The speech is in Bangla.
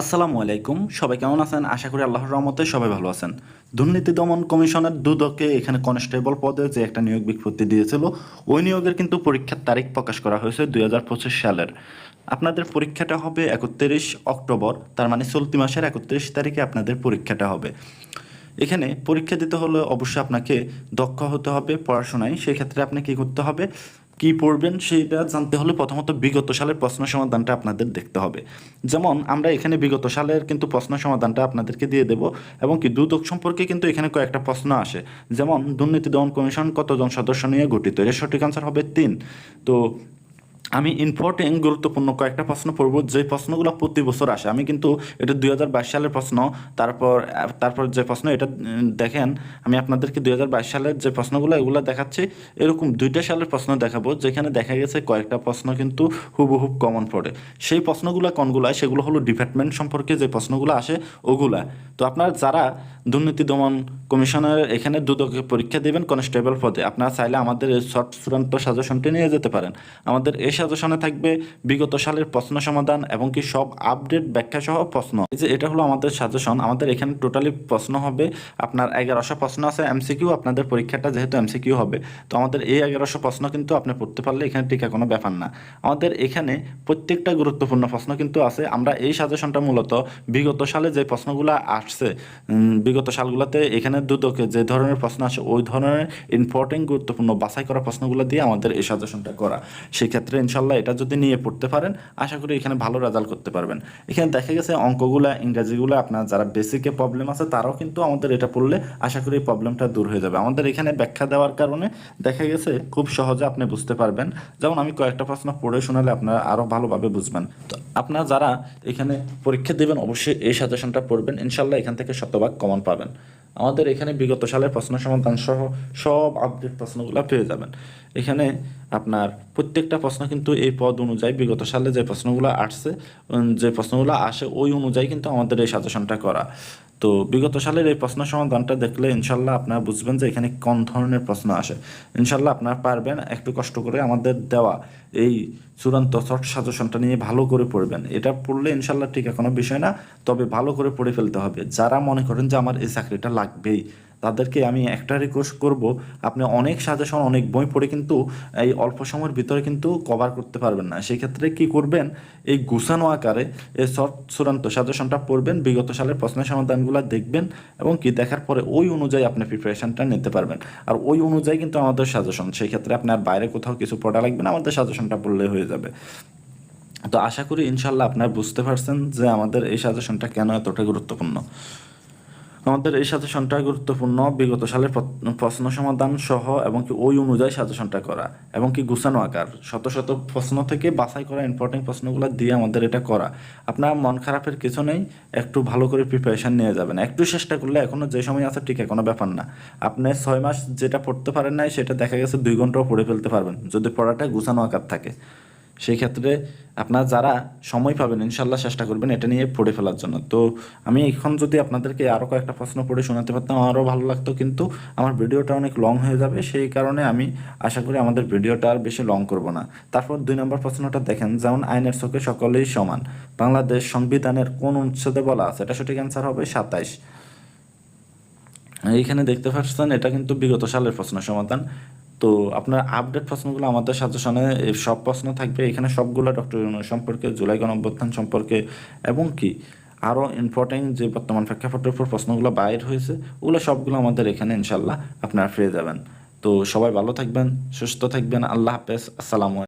আসসালামু আলাইকুম। সবাই কেমন আছেন? আশা করি আল্লাহর রহমতে সবাই ভালো আছেন। দুর্নীতি দমন কমিশনের দুদকে এখানে কনস্টেবল পদে যে একটা নিয়োগ বিজ্ঞপ্তি দিয়েছিল, ওই নিয়োগের কিন্তু পরীক্ষার তারিখ প্রকাশ করা হয়েছে দুই সালের। আপনাদের পরীক্ষাটা হবে একত্রিশ অক্টোবর, তার মানে চলতি মাসের একত্রিশ তারিখে আপনাদের পরীক্ষাটা হবে। এখানে পরীক্ষা দিতে হলে অবশ্যই আপনাকে দক্ষ হতে হবে পড়াশোনায়, সেক্ষেত্রে আপনি কী করতে হবে? কি পড়বেন সেটা জানতে হলে প্রথমত বিগত সালের প্রশ্ন সমাধানটা আপনাদের দেখতে হবে। যেমন, আমরা এখানে বিগত সালের কিন্তু প্রশ্ন সমাধানটা আপনাদেরকে দিয়ে দেব এবং কি দুদক সম্পর্কে কিন্তু এখানে কয়েকটা প্রশ্ন আসে। যেমন, দুর্নীতি দমন কমিশন কতজন সদস্য নিয়ে গঠিত? এর সঠিক আনসার হবে তিন। তো আমি ইম্পর্টেন্ট গুরুত্বপূর্ণ কয়েকটা প্রশ্ন পড়ব। যে প্রশ্নগুলো প্রতি বছর আসে, আমি কিন্তু এটা দুই হাজার বাইশ সালের প্রশ্ন, তারপর তারপর যে প্রশ্ন, এটা দেখেন, আমি আপনাদেরকে দুই হাজার বাইশ সালের যে প্রশ্নগুলো, এগুলো দেখাচ্ছি। এরকম দুইটা সালের প্রশ্ন দেখাবো, যেখানে দেখা গেছে কয়েকটা প্রশ্ন কিন্তু হুবহুব কমন পড়ে। সেই প্রশ্নগুলো কোনগুলো, সেগুলো হলো ডিপার্টমেন্ট সম্পর্কে যে প্রশ্নগুলো আসে, ওগুলা। তো আপনারা যারা দুর্নীতি দমন কমিশনের এখানে দুদকে পরীক্ষা দেবেন কনস্টেবল পদে। আপনারা চাইলে আমাদের এই শর্ট চূড়ান্ত সাজেশনটি নিয়ে যেতে পারেন। আমাদের এই সাজেশনে থাকবে বিগত সালের প্রশ্ন সমাধান এবং কি সব আপডেট ব্যাখ্যা সহ প্রশ্ন। এই যে এটা হলো আমাদের সাজেশন। আমাদের এখানে টোটালি প্রশ্ন হবে। আপনার এগারোশো প্রশ্ন আছে, এমসিকিউ, আপনাদের পরীক্ষাটা যেহেতু এমসিকিউ হবে। তো আমাদের এই এগারোশো প্রশ্ন কিন্তু আপনি পড়তে পারলে এখানে টিকা কোনো ব্যাপার না। আমাদের এখানে প্রত্যেকটা গুরুত্বপূর্ণ প্রশ্ন কিন্তু আছে। আমরা এই সাজেশনটা মূলত বিগত সালে যে প্রশ্নগুলো আসছে বিগত সালগুলোতে এখানে দুদকে যে ধরনের প্রশ্ন আসে, ওই ধরনের ইম্পর্টেন্ট গুরুত্বপূর্ণ, বাছাই করা প্রশ্নগুলো দিয়ে আমাদের এই সাজেশনটা করা। সেক্ষেত্রে ইনশাল্লাহ এটা যদি নিয়ে পড়তে পারেন, আশা করি এখানে ভালো রেজাল্ট করতে পারবেন। এখানে দেখা গেছে অঙ্কগুলা, ইংরাজিগুলো, আপনার যারা বেসিকে প্রবলেম আছে, তারাও কিন্তু আমাদের এটা পড়লে আশা করি এই প্রবলেমটা দূর হয়ে যাবে। আমাদের এখানে ব্যাখ্যা দেওয়ার কারণে দেখা গেছে খুব সহজে আপনি বুঝতে পারবেন। যেমন আমি কয়েকটা প্রশ্ন পড়ে শোনালে আপনারা আরও ভালোভাবে বুঝবেন। তো আপনারা যারা এখানে পরীক্ষা দেবেন, অবশ্যই এই সাজেশনটা পড়বেন। ইনশাল্লাহ এখান থেকে শতভাগ কমন পাবেন। আমাদের এখানে বিগত সালের প্রশ্ন সমাধান সহ সব আপডেট প্রশ্নগুলো পেয়ে যাবেন। এখানে আপনার প্রত্যেকটা প্রশ্ন কিন্তু এই পদ অনুযায়ী বিগত সালে যে প্রশ্নগুলো আসছে যে প্রশ্নগুলো আসে, ওই অনুযায়ী কিন্তু আমাদের এই সাজেশনটা করা। তো বিগত সালের এই প্রশ্ন সমাধানটা দেখলে ইনশাল্লাহ আপনারা বুঝবেন যে এখানে কোন ধরনের প্রশ্ন আসে। ইনশাল্লাহ আপনারা পারবেন একটু কষ্ট করে আমাদের দেওয়া এই চূড়ান্ত শর্ট সাজেশনটা নিয়ে ভালো করে পড়বেন। এটা পড়লে ইনশাল্লাহ ঠিক কোনো বিষয় না, তবে ভালো করে পড়ে ফেলতে হবে। যারা মনে করেন যে আমার এই চাকরিটা লাগবেই তাদেরকে আমি একটা রিকোয়েস্ট করব, আপনি অনেক সাজেশন অনেক বই পড়ে কিন্তু এই অল্প সময়ের ভিতরে কিন্তু কভার করতে পারবেন না। সেক্ষেত্রে কি করবেন? এই গুছানো আকারে এই শর্ট চূড়ান্ত সাজেশনটা পড়বেন, বিগত সালের প্রশ্ন সমাধানগুলো দেখবেন এবং কি দেখার পরে ওই অনুযায়ী আপনি প্রিপারেশনটা নিতে পারবেন। আর ওই অনুযায়ী কিন্তু আমাদের সাজেশন সেই ক্ষেত্রে আপনার বাইরে কোথাও কিছু পড়া লাগবে না, আমাদের সাজেশনটা পড়লে হয়ে যাবে। তো আশা করি ইনশাল্লাহ আপনারা বুঝতে পারছেন যে আমাদের এই সাজেশনটা কেন এতটা গুরুত্বপূর্ণ। আমাদের এই সাজেশনটা গুরুত্বপূর্ণ। বিগত সালের প্রশ্ন সমাধান সহ এবং কি ওই অনুযায়ী সাজেশনটা করা এবং কি গুছানো আকার। শত শত প্রশ্ন থেকে বাছাই করা ইম্পর্টেন্ট প্রশ্নগুলো দিয়ে আমাদের এটা করা। আপনার মন খারাপের কিছু নেই, একটু ভালো করে প্রিপারেশন নিয়ে যাবেন। একটু চেষ্টা করলে এখনও যে সময় আছে ঠিক কোনো ব্যাপার না। আপনি ছয় মাস যেটা পড়তে পারেন নাই, সেটা দেখা গেছে দুই ঘন্টাও পড়ে ফেলতে পারবেন। যদি পড়াটা গুছানো আকার থাকে। সেই ক্ষেত্রে আপনার যারা সময় পাবেন ইনশাল্লাহ চেষ্টা করবেন এটা নিয়ে পড়ে ফেলার জন্য। তো আমি এখন যদি আপনাদেরকে আরও কয়েকটা প্রশ্ন পড়ে শোনাতে পারতাম আরও ভালো লাগতো, কিন্তু আমার ভিডিওটা অনেক লং হয়ে যাবে, সেই কারণে আমি আশা করি আমাদের ভিডিওটা আর বেশি লং করব না। তারপর দুই নম্বর প্রশ্নটা দেখেন, যেমন আইনের চোখে সকলেই সমান, বাংলাদেশ সংবিধানের কোন অনুচ্ছেদে বলা আছে? এটা সঠিক অ্যান্সার হবে সাতাইশ। এইখানে দেখতে পাচ্ছেন, এটা কিন্তু বিগত সালের প্রশ্ন সমাধান। তো আপনার আপডেট প্রশ্নগুলো আমাদের সাজেশনে সব প্রশ্ন থাকবে। এখানে সবগুলো ডক্টর সম্পর্কে, জুলাই গণঅভ্যুত্থান সম্পর্কে এবং কি? আরও ইম্পর্টেন্ট যে বর্তমান প্রেক্ষাপটের উপর প্রশ্নগুলো বাইর হয়েছে, ওগুলো সবগুলো আমাদের এখানে ইনশাল্লাহ আপনারা ফিরে যাবেন। তো সবাই ভালো থাকবেন, সুস্থ থাকবেন, আল্লাহ হাফেজ, আসসালামু